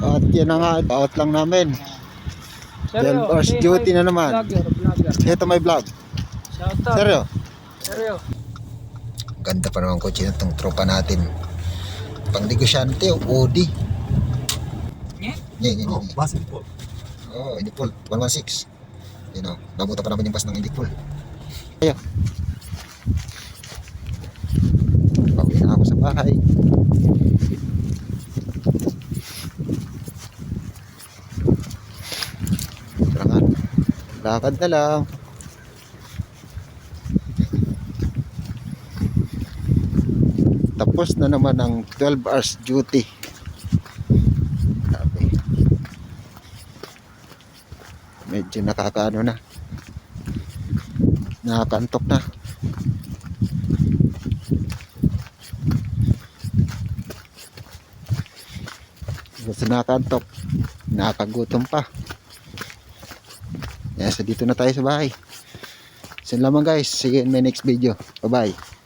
At yan na nga, out lang namin. 12 hours duty na naman. Vlogger, vlogger. Ito may vlog. Shout out. Seryo? Seryo. Ganda pa naman kotse na itong tropa natin. Pang negosyante, Odi. Nye? Nye, nye, nye. Oh, po. Oo, oh, Indipol. 116. Yun o. Nabuta pa naman yung bus ng Indipol. Ayo. Pauwi na ako sa bahay. Lakad na lang. Tapos na naman ang 12 hours duty. Grabe. Medyo nakakaano na. Nakakantok na. Basta nakakantok. Nakakagutom pa. Sa dito na tayo sa bahay. Yun lamang guys. See you in my next video. Bye bye.